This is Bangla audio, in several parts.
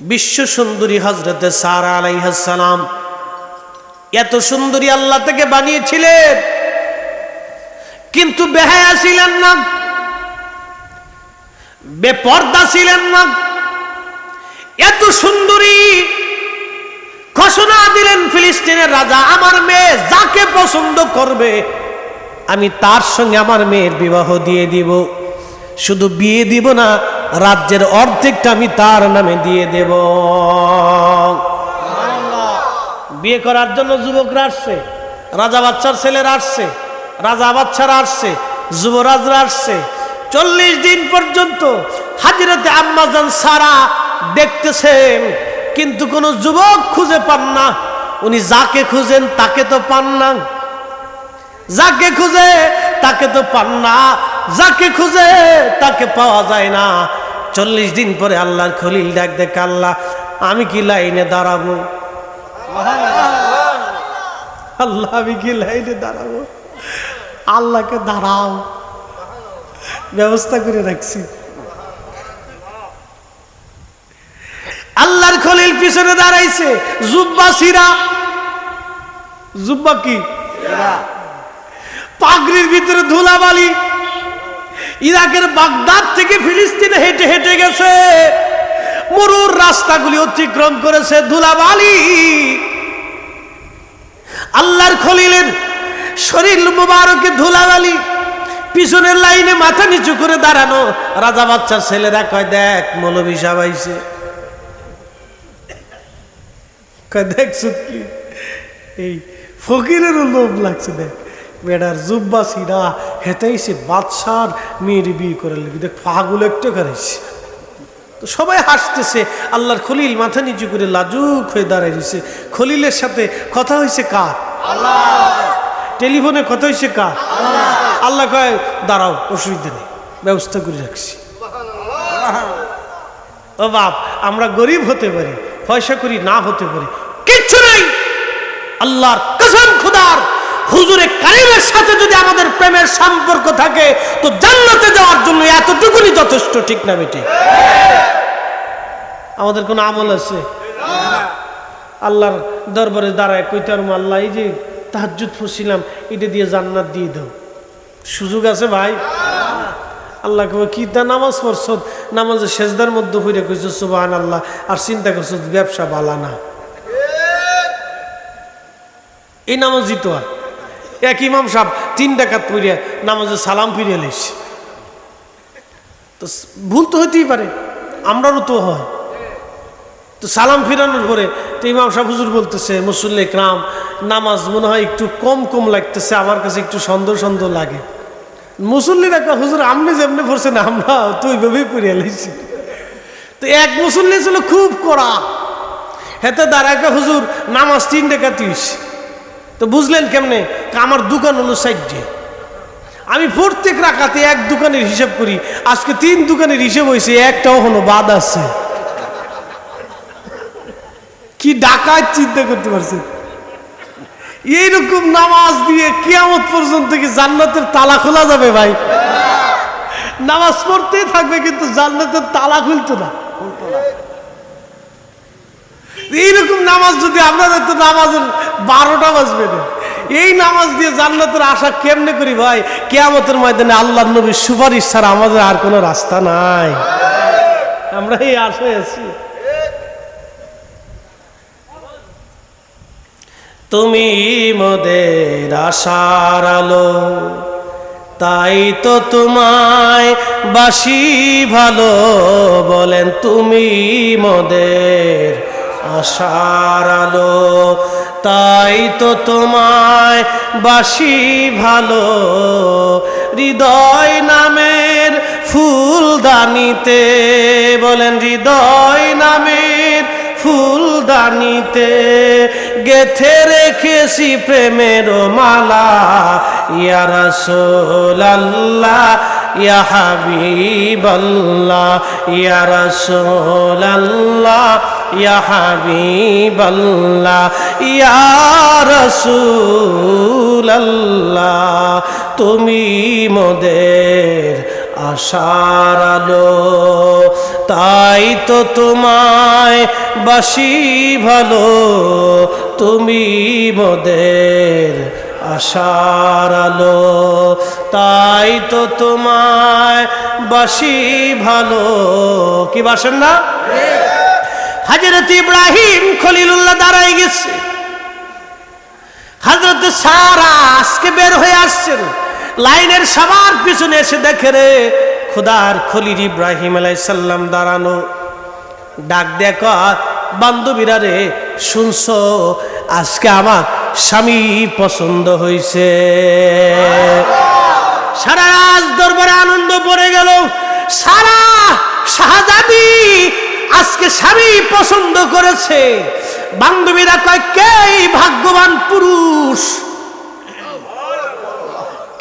বিশ্ব সুন্দরী হজরতে সারা আলাইহাসালাম এত সুন্দরী আল্লাহ থেকে বানিয়েছিলেন। কিন্তু বেহায়া ছিলেন না। বেপর্দা ছিলেন না। এত সুন্দরী ঘোষণা দিলেন ফিলিস্তিনের রাজা, আমার মেয়ে যাকে পছন্দ করবে, আমি তার সঙ্গে আমার মেয়ের বিবাহ দিয়ে দিব। শুধু বিয়ে দিব না রাজ্যের অর্ধেকটা আমি তার নামে দিয়ে দেব। বিয়ে করার জন্য যুবকরা আসছে, রাজা বাচ্চার ছেলেরা আসছে, রাজা বাচ্চারা আসছে, যুবরাজরা আসছে। চল্লিশ দিন পর্যন্ত হাজিরতে আম্মাজান সারা দেখতেছেন, কিন্তু কোনো যুবক খুঁজে পান না। উনি যাকে খুঁজেন তাকে তো পান না। যাকে খুঁজে তাকে তো পান না। যাকে খুঁজে তাকে পাওয়া যায় না। চল্লিশ দিন পরে আল্লাহর খলিল ডাক দেখ আল্লাহ, আমি কি লাইনে দাঁড়াবো? আল্লাহ, আমি কি লাইনে দাঁড়াবো? আল্লাহকে দাঁড়াও। ব্যবস্থা করে রাখছি। আল্লাহর খলিল পিছনে দাঁড়াইছে। জুব্বা সিরা। জুব্বা কি? পাগড়ির ভিতরে ধুলাবালি। ইরাকের বাগদাদ থেকে ফিলিস্তিনে হেঁটে হেঁটে গেছে। মরুর রাস্তাগুলি অতিক্রম করেছে ধুলাবালি আল্লাহর খলিলের শরীর মুবারকে ধুলাবালি পিছনের লাইনে মাথা নিচু করে দাঁড়ানো রাজা বাচ্চার ছেলেরা কয়, দেখ, মৌলবী সাবাইছে কয়, দেখ সত্যি এই ফকিরেরও লোভ লাগছে, দেখ, বেড়ার জুব্বা সিরা সে বাদশার মেয়ের বিয়ে করে লেগে দেখ, পাগুলো একটু করেছে তো সবাই হাসতেছে, আল্লাহর খলিল মাথা নিচু করে লাজুক হয়ে দাঁড়ায় রয়েছে। খলিলের সাথে কথা হয়েছে কার? টেলিফোনে কথা হয়েছে কার? আল্লাহ কয়, দাঁড়াও, অসুবিধা নেই, ব্যবস্থা করে রাখছি। ও বাপ, আমরা গরিব হতে পারি, পয়সা করি, না হতে পারি। কিচ্ছু নেই। আল্লাহর কসম, খুদার। হুজুরে কারিমের সাথে যদি আমাদের প্রেমের সম্পর্ক থাকে, তো জান্নাতে যাওয়ার জন্য এতটুকুনি যথেষ্ট, ঠিক না বেটি? আমাদের কোনো আমল আছে? আল্লাহর দরবারে দাঁড়ায় কইতার আল্লাহ, এই যে তাহাজ্জুদ ফুসিলাম এটা দিয়ে জান্নাত দিয়ে দাও। সুযোগ আছে ভাই? আল্লাহ কবে কি তা নামাজ পড়ছ? নামাজের সেজদার মধ্যে হইরে কইছো সুবাহান আল্লাহ আর চিন্তা করছ ব্যবসা বালা না। এই নামাজ দিত আর। এক ইমাম সাহেব তিন ডাকাত পড়িয়া নামাজে সালাম ফিরিয়ে লিস তো ভুল তো হইতেই পারে, আমরারও তো হয়। তো সালাম ফিরানোর পরে তো ইমাম সাহেব হুজুর বলতেছে, মুসল্লি ক্রাম নামাজ মনে হয় একটু কম কম লাগতেছে, আমার কাছে একটু সন্দেহ সন্দেহ লাগে। মুসল্লি দেখা হুজুর আপনি যেমনি পড়ছেন আমরা তো ওইভাবেই পড়িয়া লাইছি। তো এক মুসল্লি ছিল খুব কড়া। হেতে দাঁড়ায় হুজুর, নামাজ তিন টাকা তিরিশ তো বুঝলেন কেমনে? আমার দোকান হলো সাইডে আমি প্রত্যেক রাখাতে এক দোকানের হিসাব করি, আজকে তিন দোকানের হিসেব হয়েছে একটাও হলো বাদ আছে। কি ডাকাত চিন্তা করতে পারছেন? এইরকম নামাজ দিয়ে কেয়ামত পর্যন্ত কি জান্নাতের তালা খোলা যাবে ভাই? নামাজ পড়তেই থাকবে, কিন্তু জান্নাতের তালা খুলতো না। এইরকম নামাজ যদি আপনাদের তো নামাজের বারোটা বাজবে না। এই নামাজ দিয়ে জান্নাতের আশা কেমনে করি ভাই? কেয়ামতের ময়দানে আল্লাহ নবীর সুপারিশ ছাড়া আমাদের আর কোনো রাস্তা নাই। আমরা এই আশায় আছি। তুমি মোদের আশার আলো, তাই তো তোমায় বাসি ভালো বলেন তুমি মোদের আশার আলো। তাই তো তোমায় বাসি ভালো। হৃদয় নামের ফুলদানিতে বলেন, হৃদয় নামের ফুলদানিতে গেথে রেখেছি প্রেমের মালা। ইয়া রাসূলুল্লাহ ইয়া হাবিবাল্লাহ, ইয়া রাসূলুল্লাহ, ইয়া হাবিবাল্লাহ, ইয়া রাসূলুল্লাহ। তুমি মোদের আশার আলো, তাই তো তোমায় বাসি ভালো। তুমি মোদের আশার আলো, তাই তো তোমায় বাসি ভালো। কি বাসেন না? হাজরত ইব্রাহিম খলিলুল্লাহ দাঁড়াই গেছে। হাজরত সারা আজকে বের হয়ে আসছেন। লাইনের সবার পিছনে এসে দেখে রে, খুদার খলিল ইব্রাহিম আলাইসাল্লাম দাঁড়ানো। ডাক দেখ বান্ধবীরা রে, শুনছো? আজকে আমার স্বামী পছন্দ হয়েছে সারা রাজ দরবারে আনন্দ পড়ে গেল। সারা শাহজাদি আজকে স্বামী পছন্দ করেছে। বান্ধবীরা কয়, কে ভাগ্যবান পুরুষ?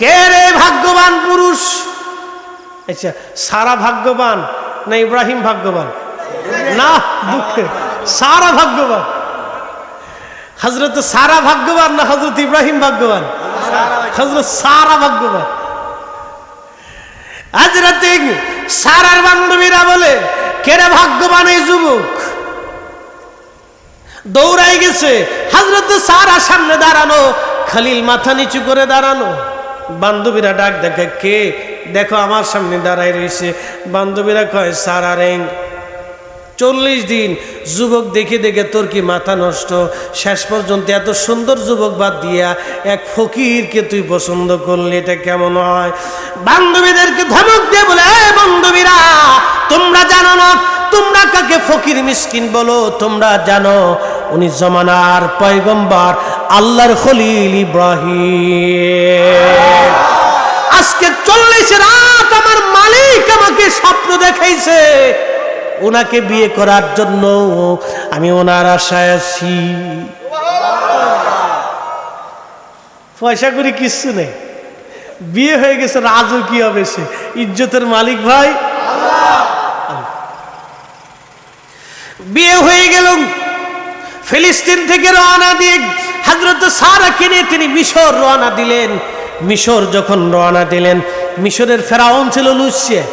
কে রে ভাগ্যবান পুরুষ? আচ্ছা সারা ভাগ্যবান না ইব্রাহিম ভাগ্যবান? না সারা ভাগ্যবান। হজরত সারা ভাগ্যবান না হজরত ইব্রাহিম ভাগ্যবান? হজরত সারা ভাগ্যবান। হজরত সারার বান্ধবীরা বলে, কেরে ভাগ্যবান এই যুবক? দৌড়াই গেছে। হজরত সারা সামনে দাঁড়ানো, খালিল মাথা নিচু করে দাঁড়ানো। বান্ধবীরা ডাক দেখে, কে? দেখো আমার সামনে দাঁড়াই রয়েছে। বান্ধবীরা কয়, সারা রেং। চল্লিশ দিন যুবক দেখে দেখে তোর কি মাথা নষ্ট? শেষ পর্যন্ত এত সুন্দর যুবক বাদ দিয়া এক ফকিরকে তুই পছন্দ করলি, এটা কেমন হয়? বান্ধবীদেরকে ধমক দিয়ে বলে বান্ধবীরা, তোমরা জানো না, তোমরা কাকে ফকির মিসকিন বলো? তোমরা জানো, উনি জমানার পয়গম্বর, আল্লাহর খলিল ইব্রাহিম। আজকে চল্লিশ রাত আমার মালিক আমাকে স্বপ্ন দেখাইছে। ওনাকে বিয়ে করার জন্য আমি ওনার আশায় আছি। পয়সা করি কিচ্ছু নেই। বিয়ে হয়ে গেছে, রাজু কি হবে সে? ইজ্জতের মালিক ভাই। বিয়ে হয়ে গেল। ফিলিস্তিন থেকে রওনা দিয়ে হাজরত সারা কিনে তিনি মিশর রওনা দিলেন। মিশর যখন রওনা দিলেন, মিশরের ফেরাউন ছিল লুচ্ছে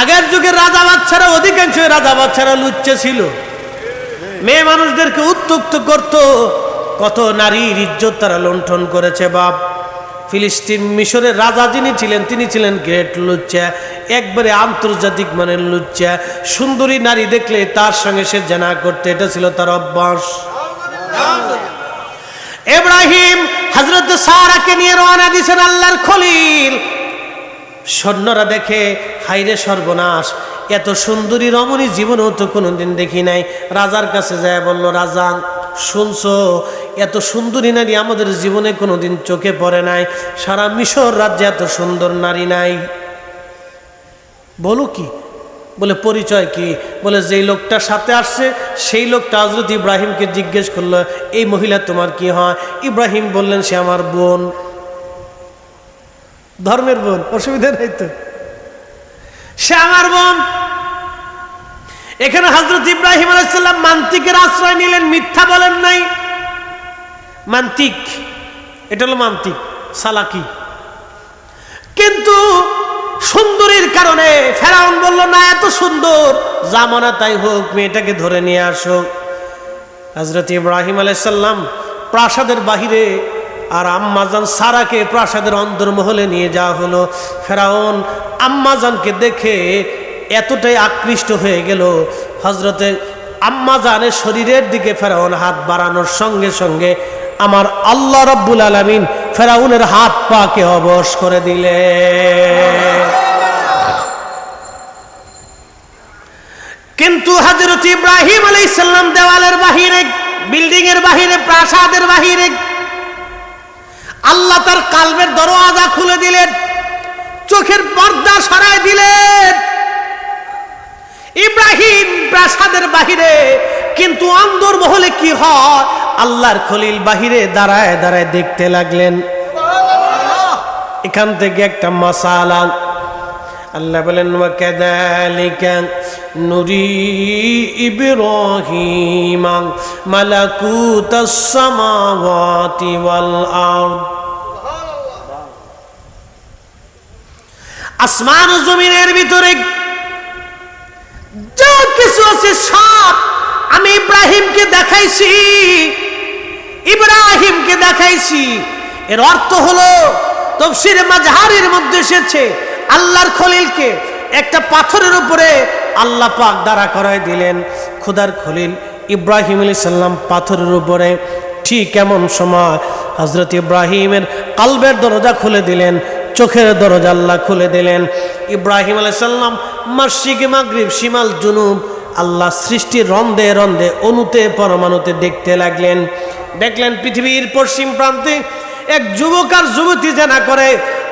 আগের যুগের রাজা বাচ্চারা, অধিকাংশ রাজা বাচ্চারা লুচ্চে ছিল। মেয়ে মানুষদেরকে উত্তক্ত করত, কত নারীর ইজ্জত তারা লুণ্ঠন করেছে, বাপ। ফিলিস্তিন মিশরের রাজা যিনি ছিলেন, তিনি ছিলেন গ্রেট লুচ্চা, একবারে আন্তর্জাতিক মানের লুচ্চা। সুন্দরী নারী দেখলে তার সঙ্গে সে জানা করতে, এটা ছিল তার অভ্যাস। এব্রাহিম হজরত সারাকে নিয়ে রওনা দিয়েছেন আল্লাহর খলিল। সৈন্যরা দেখে হাইরে সর্বনাশ, এত সুন্দরী রমণী জীবনেও তো কোনোদিন দেখি নাই। রাজার কাছে যায় বলল, রাজা, শুনছো, এত সুন্দরী নারী আমাদের জীবনে কোনোদিন চোখে পড়ে নাই। সারা মিশর রাজ্যে এত সুন্দর নারী নাই। বলো কি? বলে, পরিচয় কি? বলে, যেই লোকটা সাথে আসছে, সেই লোকটা হজরত ইব্রাহিমকে জিজ্ঞেস করল, এই মহিলা তোমার কি হয়? ইব্রাহিম বললেন, সে আমার বোন। ধর্মের বোন, অসুবিধা নেই তো। সে আমার বোন। এখানে হজরত ইব্রাহিম আলাইসাল্লাম মান্তিকের আশ্রয় নিলেন, মিথ্যা বলেন নাই। মান্তিক, এটা হলো মান্তিক, সালাকি। কিন্তু সুন্দরীর কারণে ফেরাউন বলল, না, এত সুন্দর। জামানা তাই হোক, মেয়েটাকে ধরে নিয়ে আসো। হজরত ইব্রাহিম আলাইসাল্লাম প্রাসাদের বাহিরে আর আম্মাজান সারাকে প্রাসাদের অন্তর্মহলে নিয়ে যাওয়া হলো। ফেরাউন আম্মাজানকে দেখে এতটাই আকৃষ্ট হয়ে গেল। হজরতে আম্মাজানের শরীরের দিকে ফেরাউন হাত বাড়ানোর সঙ্গে সঙ্গে আমার আল্লাহ রব্বুল আলমিন ফেরাউনের হাত পাকে অবশ করে দিলে। কিন্তু হজরত ইব্রাহিম আলাইসাল্লাম দেওয়ালের বাহিরে বিল্ডিং এর বাহিরে, প্রাসাদের বাহিরে আল্লাহ তার কালবের দরওয়াজা খুলে দিলেন, চোখের পর্দা সরাই দিলেন। ইব্রাহিম প্রাসাদের বাহিরে, কিন্তু অন্দর মহলে কি হয়? আল্লাহর খলিল বাহিরে দাঁড়ায় দাঁড়ায় দেখতে লাগলেন। এখান থেকে একটা মশালা আল্লাহ বলেন ওয়াকাদালিকা নুরি ইব্রাহিম মালাকুতাস সামাওয়াতি ওয়াল আরদ। আসমান ও জমিনের ভিতরে যা কিছু আছে সব আমি ইব্রাহিমকে দেখাইছি। ইব্রাহিমকে দেখাইছি। এর অর্থ হলো, তফসির মাজহারের মধ্যে এসেছে, আল্লাহর খলিলকে একটা পাথরের উপরে আল্লাহ পাক দাঁড়া করায় দিলেন। খুদার খলিল ইব্রাহিম আলী সাল্লাম পাথরের উপরে ঠিক এমন সময় হজরত ইব্রাহিমের কালবের দরজা খুলে দিলেন। চোখের দরজা আল্লাহ খুলে দিলেন। ইব্রাহিম আলাই সাল্লাম মাসিকে মাগরিব, শিমাল, জুনুব, আল্লাহ সৃষ্টির রন্ধে রন্ধে অনুতে পরমাণুতে দেখতে লাগলেন। দেখলেন পৃথিবীর পশ্চিম প্রান্তে এক যুবক আর যুবতী জানা করে।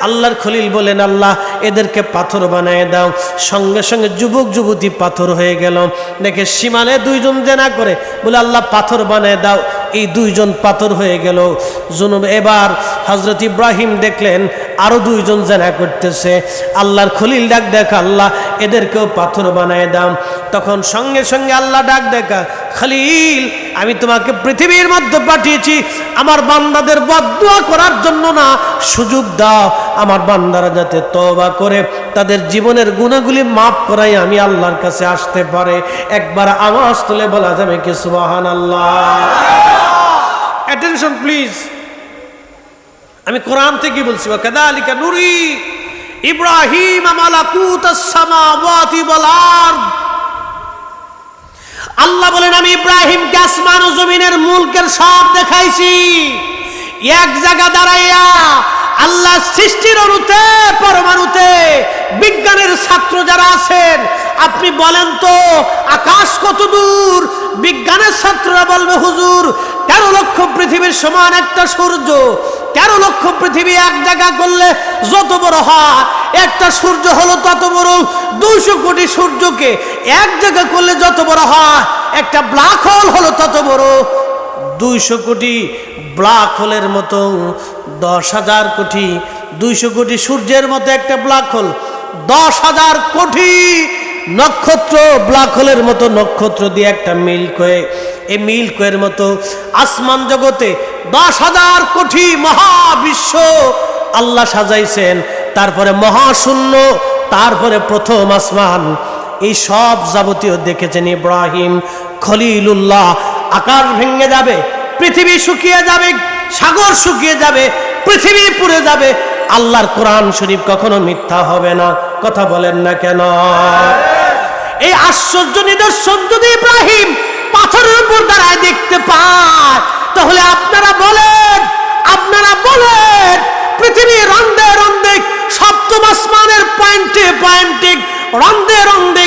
আল্লাহর খলিল বলেন আল্লাহ, এদেরকে পাথর বানায় দাও। সঙ্গে সঙ্গে যুবক, যুবতী পাথর হয়ে গেল। দেখে সীমালে দুইজন জেনা করে বলে, আল্লাহ, পাথর বানায় দাও। এই দুইজন পাথর হয়ে গেল। জুনুব এবার হজরত ইব্রাহিম দেখলেন, আরও দুইজন জেনা করতেছে। আল্লাহর খলিল ডাক দেখা আল্লাহ, এদেরকেও পাথর বানায় দাম তখন সঙ্গে সঙ্গে আল্লাহ ডাক দেখা, খলিল, আমি তোমাকে পৃথিবীর মধ্যে পাঠিয়েছি। আমার বান্দাদের বদুয়া করার জন্য না, সুযোগ দাও। আমার বান্দারা যাতে তবা করে, তাদের জীবনের গুণাগুলি মাফ করাই আমি আল্লাহর কাছে আসতে পারে। একবার আওয়াজ তুলে বলা যাবে কি সুবাহান আল্লাহ অ্যাটেনশন প্লিজ আমি কোরআন থেকে বলছি কাদালিকা নুরি ইব্রাহিম আল্লাহ বলেন, আমি ইব্রাহিমকে আসমান ও জমিনের মুলকের সব দেখাইছি। এক জায়গা দাঁড়াইয়া আল্লাহ সৃষ্টির অনুতে পরমাণুতে বিজ্ঞানের ছাত্র যারা আছেন, আপনি বলেন তো, আকাশ কত দূর? বিজ্ঞানের ছাত্ররা বলবে, হুজুর তেরো লক্ষ পৃথিবীর সমান একটা সূর্য। তেরো লক্ষ পৃথিবী এক জায়গা করলে যত বড় হয় একটা সূর্য হলো তত বড় দুইশো কোটি সূর্যকে। এক জায়গা করলে যত বড় হয় একটা ব্ল্যাক হোল হলো তত বড় দুইশো কোটি। ব্ল্যাক হোলের মতো দশ হাজার কোটি, দুইশো কোটি সূর্যের মতো একটা ব্ল্যাক হোল, দশ হাজার কোটি নক্ষত্র ব্ল্যাক হোলের মতো নক্ষত্র দিয়ে একটা মিল্ক হয়ে এই মিল্ক এর মতো আসমান জগতে দশ হাজার কোটি মহাবিশ্ব আল্লাহ সাজাইছেন। তারপরে মহাশূন্য, তারপরে প্রথম আসমান। এই সব যাবতীয় দেখেছেন ইব্রাহিম খলিলুল্লাহ। আকার ভেঙে যাবে, পৃথিবী শুকিয়ে যাবে, সাগর শুকিয়ে যাবে, পৃথিবী পুড়ে যাবে। আল্লাহর কোরআন শরীফ কখনো মিথ্যা হবে না। কথা বলেন না কেন? এই আশ্চর্য নিদর্শন যদি ইব্রাহিম পাথরের উপর দাঁড়ায় দেখতে পায়। তাহলে আপনারা বলেন আপনারা বলেন, পৃথিবী রন্দে রন্দে, সপ্তম আসমানের পয়েন্টে পয়েন্টে, রন্দে রন্দে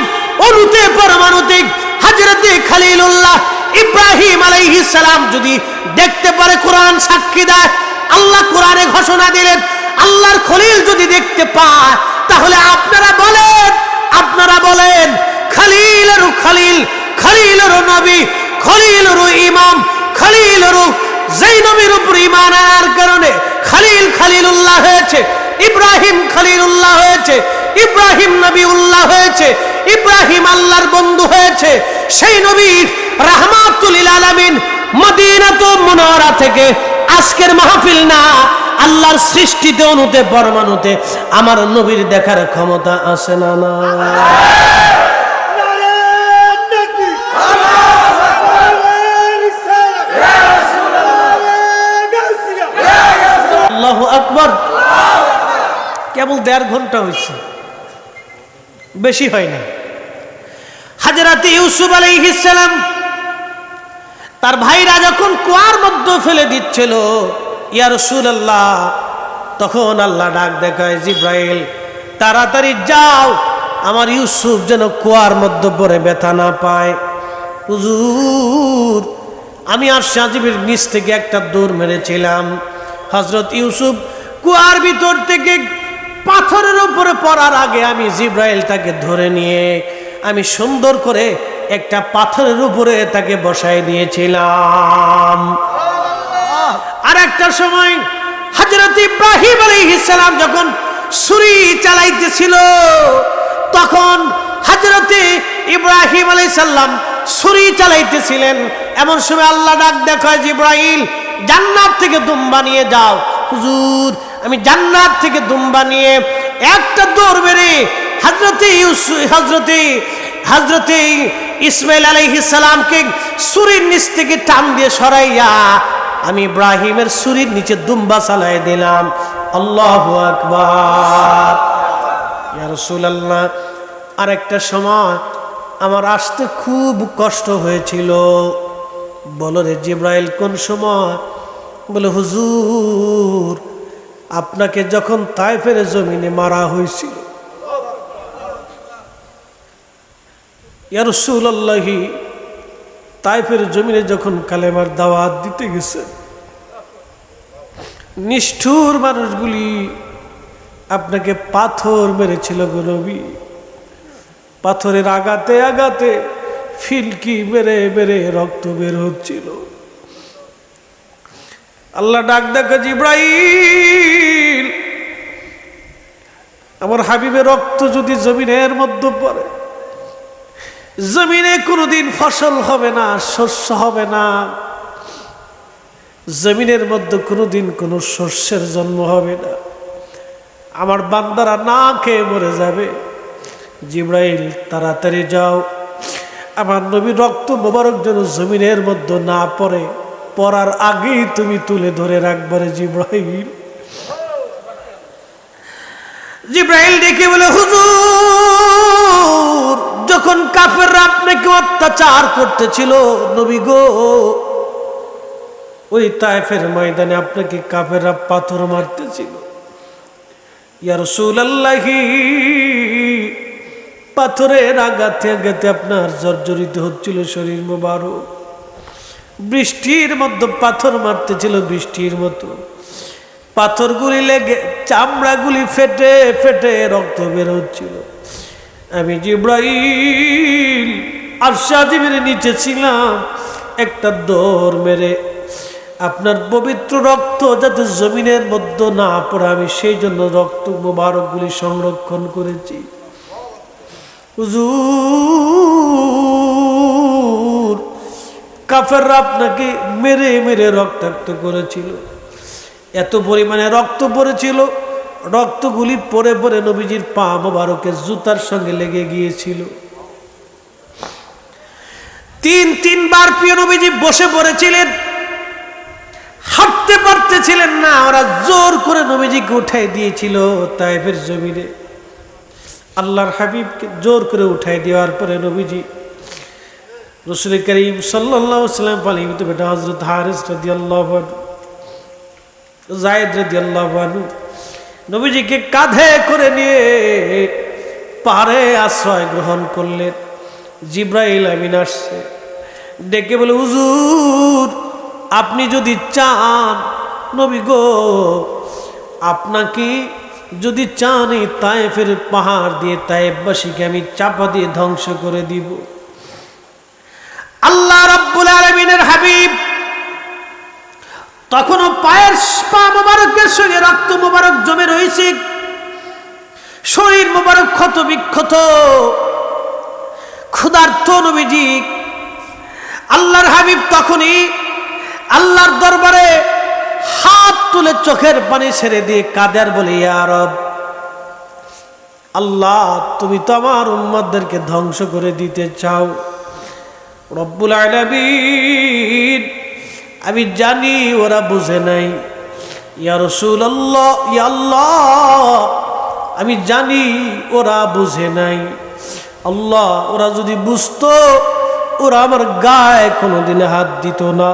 অনুতে পরমাণুতে, হাজরতে খালিলুল্লাহ ইব্রাহিম আলাইহিস সালাম যদি দেখতে পারে, কোরআন সাক্ষী দেয়, আল্লাহ কোরআনে ঘোষণা দিলেন, আল্লাহর খলিল যদি দেখতে পায়, তাহলে আপনারা বলেন আপনারা বলেন, খলিলের খলিল খলিলের নবী, খলিলের ইমাম, খলিলের যেই নবীর উপর ইমান আনার কারণে খলিল খলিলুল্লাহ হয়েছে, ইব্রাহিম খলিলুল্লাহ হয়েছে, ইব্রাহিম নবী উল্লাহ হয়েছে, ইব্রাহিম আল্লাহর বন্ধু হয়েছে, সেই নবীর রাহমাতুল আলামিন মদিনাত মুনাওয়ারা থেকে আজকের মাহফিল না, আল্লাহর সৃষ্টিতে অনুতে পরমাণুতে আমার নবীর দেখার ক্ষমতা আছে না না আকবর। কেবল দেড় ঘণ্টা হয়েছে। বেশি হয় না হাজরাতে ইউসুফ আলাইহিসসালাম তার ভাইরা যখন কুয়ার মধ্যে ফেলে দিচ্ছিল, ইয়া রাসূলুল্লাহ, তখন আল্লাহ ডাক দেখায়, জিব্রাইল, তাড়াতাড়ি যাও। আমার ইউসুফ যেন কুয়ার মধ্যে পড়ে ব্যথা না পায়। হুজুর, আমি আর সাজিবের নিচ থেকে একটা দৌড় মেরেছিলাম। হজরত ইউসুফ কুয়ার ভিতর থেকে পাথরের উপরে পড়ার আগে আমি জিব্রাইল তাকে ধরে নিয়ে আমি সুন্দর করে একটা পাথরের উপরে তাকে বসাই দিয়েছিলাম। আর একটা সময় হজরত ইব্রাহিম আলাইহিসসালাম যখন ছুরি চালাইতেছিল, তখন হজরতে ইব্রাহিম আলাইসাল্লাম ছুরি চালাইতেছিলেন। এমন সময় আল্লাহ ডাক দেখায় যে ইব্রাহিম জান্নাত থেকে দুম্বা নিয়ে যাও। হুজুর আমি জান্নাত থেকে দুম্বা নিয়ে একটা দৌড় বেড়ে হজরতে হজরতে হজরতে ইসমাইল আলাইহিস সালামকে সুরির নিচ থেকে টান দিয়ে সরাইয়া আমি ইব্রাহিমের সুরির নিচে দুম্বা চালাই দিলাম। আল্লাহু আকবার। রাসূলুল্লাহ আর একটা সময় আমার আসতে খুব কষ্ট হয়েছিল। বলো রে জিব্রাইল, কোন সময়? বলে, হুজুর আপনাকে যখন তাইফের জমিনে মারা হয়েছিল ইয়ারসুল্লাহি তাইফের জমিনে যখন কালেমার দাওয়াত দিতে গেছে, নিষ্ঠুর মানুষগুলি আপনাকে পাথর মেরেছিল গো নবী। পাথরের আগাতে আগাতে ফিলকি মেরে মেরে রক্ত বের হচ্ছিল। আল্লাহ ডাক দেখো জিব্রাইল, আমার হাবিবের রক্ত যদি জমিনের মধ্যে পড়ে, জমিনে কোনোদিন ফসল হবে না, শস্য হবে না, জমিনের মধ্যে কোনোদিন কোনো শস্যের জন্ম হবে না, আমার বান্দারা না খেয়ে মরে যাবে। জিব্রাইল, তাড়াতাড়ি যাও, আমার নবী রক্ত মোবারক যেন জমিনের মধ্যে না পড়ে। পড়ার আগেই তুমি তুলে ধরে রাখবারে জিব্রাইল। জিব্রাইল ডেকে বলে, হুজুর, যখন কাফেররা আপনাকে অত্যাচার করতেছিল, নবী গো, ওই তাইফের ময়দানে আপনাকে কাফেররা পাথর মারতেছিল। ইয়া রাসূলুল্লাহি, পাথরের আঘাতে আঘাতে আপনার জর্জরিত হচ্ছিল শরীর মোবারক। বৃষ্টির মধ্যে পাথর মারতেছিল বৃষ্টির মতো। পাথরগুলি লেগে, চামড়াগুলি ফেটে ফেটে রক্ত বের হচ্ছিল। আমি জিব্রাইল আর সাজিমের নিচে ছিলাম, একটা দৌড় মেরে। আপনার পবিত্র রক্ত যাতে জমিনের মধ্যে না পড়ে, আমি সেই জন্য রক্ত মোবারকগুলি সংরক্ষণ করেছি। হুজুর কাফেররা আপনাকে মেরে মেরে রক্তাক্ত করেছিল। এত পরিমাণে রক্ত পড়েছিল। রক্তগুলি পরে পরে নবীজির পা মোবারকের জুতার সঙ্গে লেগে গিয়েছিল। তিন তিনবার প্রিয় নবীজি বসে পড়েছিলেন। হাঁটতে পারতেছিলেন না, ওরা জোর করে নবীজিকে উঠাই দিয়েছিল তাইফের জমিনে। আল্লাহর হাবিবকে জোর করে উঠাই দেওয়ার পরে নবীজি রসুল করিম সাল্লাম পালিত বেটা হজরত হারিস রদি আল্লাহ জায়দ রদি আল্লাহ নবীজিকে কাঁধে করে নিয়ে পারে আশ্রয় গ্রহণ করলেন। জিব্রাইল আমিন আসছে, ডেকে বলে, হুজুর, আপনি যদি চান, নবী গো, আপনাকে যদি চান এই তায়েফের পাহাড় দিয়ে তায়েববাসীকে আমি চাপা দিয়ে ধ্বংস করে দিব। আল্লাহ রব্বুল আলমিনের হাবিব তখনও পায়ের পা মোবারকের সঙ্গে রক্ত মোবারক জমে রয়েছে, শরীর মোবারক ক্ষত বিক্ষত। ক্ষুধার্থ নবীজি, আল্লাহর হাবিব তখনই আল্লাহর দরবারে হাত তুলে চোখের পানি ছেড়ে দিয়ে কাদের বলে আরব আল্লাহ তুমি তো আমার উম্মদদেরকে ধ্বংস করে দিতে চাও। রব্বুল আলামিন। আমি জানি ওরা বুঝে নাই। ইয়া রসুল আল্লাহ আল্লাহ। আমি জানি ওরা বুঝে নাই। আল্লাহ, ওরা যদি বুঝতো, ওরা আমার গায়ে কোনোদিনে হাত দিত না।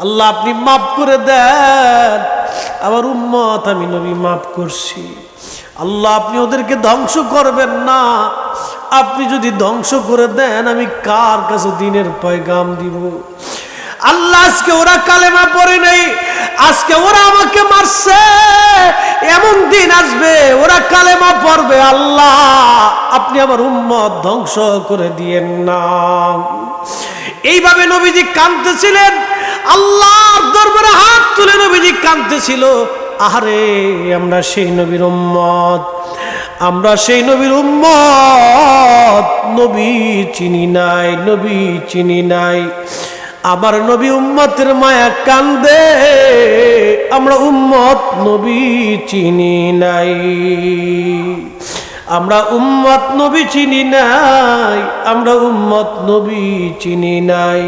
আল্লাহ, আপনি মাফ করে দেন। আমার উম্মত, আমি নবী মাফ করছি। আল্লাহ, আপনি ওদেরকে ধ্বংস করবেন না। আপনি যদি ধ্বংস করে দেন, আমি কার কাছে দিনের পয়গাম দিব? আল্লাহ আজকে ওরা কালেমা পড়ে নাই। আজকে ওরা আমাকে মারছে। এমন দিন আসবে, ওরা কালেমা পড়বে, আল্লাহ, আপনি আমার উম্মত ধ্বংস করে দিয়েন না। এইভাবে নবীজি কাঁদতেছিলেন। আল্লাহর দরবারে হাত তুলে নবীজি কাঁদতেছিল। আহারে, আমরা সেই নবীর উম্মত। আমরা সেই নবীর উম্মত। নবী চিনি নাই, নবী চিনি নাই। আমার নবী উম্মতের মায়া কান্দে, আমরা উম্মত, নবী চিনি নাই। আমরা উম্মত, নবী চিনি নাই, আমরা উম্মত, নবী চিনি নাই।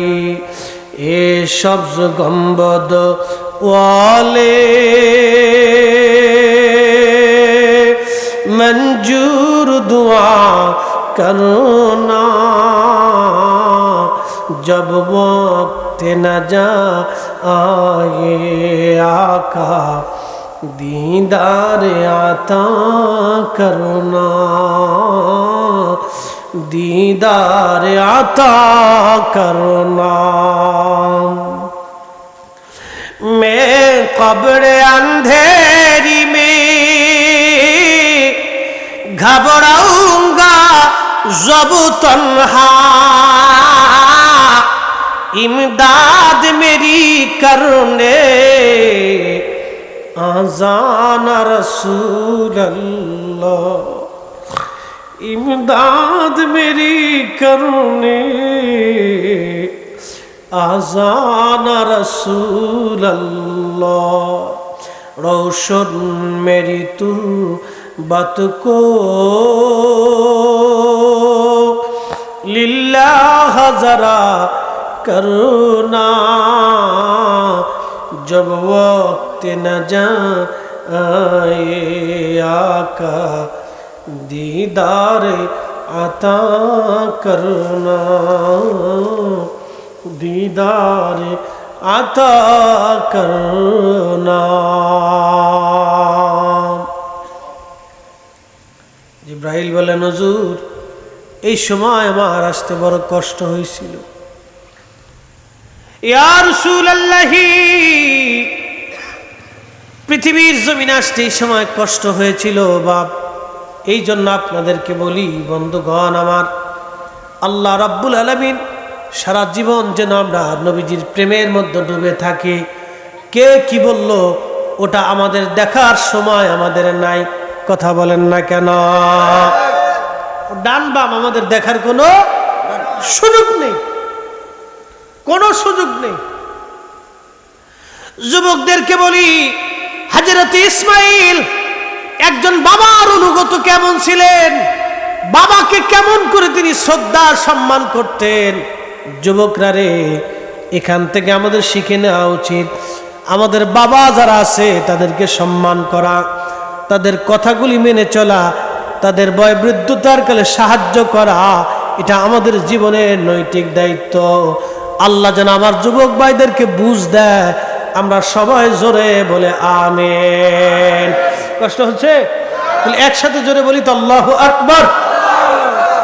এ সবজ গম্বদ ওয়ালে करुणा जब वक्त न जा आए आका दीदार आता करुणा। दीदार आता करुणा। मैं कबड़े अंधेरी में घबरा তনহা। ইমদাদ মেরি করুনে, আজান রসুল ইমদাদ মেরি করুনে, আজান রসুল রৌশন মেরি তু বত কো। লিল্লাহ হাজারা করুণা, জব ওক্ত না যা আকা دیدار عطا کرنا دیدار عطا کرنا জিব্রাহিল বলেন, হজুর এই সময় আমার আসতে বড় কষ্ট হয়েছিল। পৃথিবীর জমিন আসতে এই সময় কষ্ট হয়েছিল, বাপ। এই জন্য আপনাদেরকে বলি, বন্ধুগণ আমার, আল্লাহ রাব্বুল আলমিন সারা জীবন যেন আমরা নবীজির প্রেমের মধ্যে ডুবে থাকি। কে কি বলল, ওটা আমাদের দেখার সময় আমাদের নাই, কথা বলেন না কেন? ডান বাম আমাদের দেখার কোনো সুযোগ নেই। কোনো সুযোগ নেই। যুবকদেরকে বলি, হাজরত ইসমাইল, একজন বাবার অনুগত কেমন ছিলেন? বাবাকে কেমন করে তিনি শ্রদ্ধা, সম্মান করতেন? যুবকরা রে, এখান থেকে আমাদের শিখে নেওয়া উচিত। আমাদের বাবা যারা আছে, তাদেরকে সম্মান করা, তাদের কথাগুলি মেনে চলা তাদের বয় বৃদ্ধতার কালে সাহায্য করা, এটা আমাদের জীবনের নৈতিক দায়িত্ব। আল্লাহ যেন আমার যুবক ভাইদেরকে বুঝ দেয়, আমরা সবাই জোরে বলে আমেন। কষ্ট হচ্ছে? একসাথে জোরে বলি তো আল্লাহ আকবর।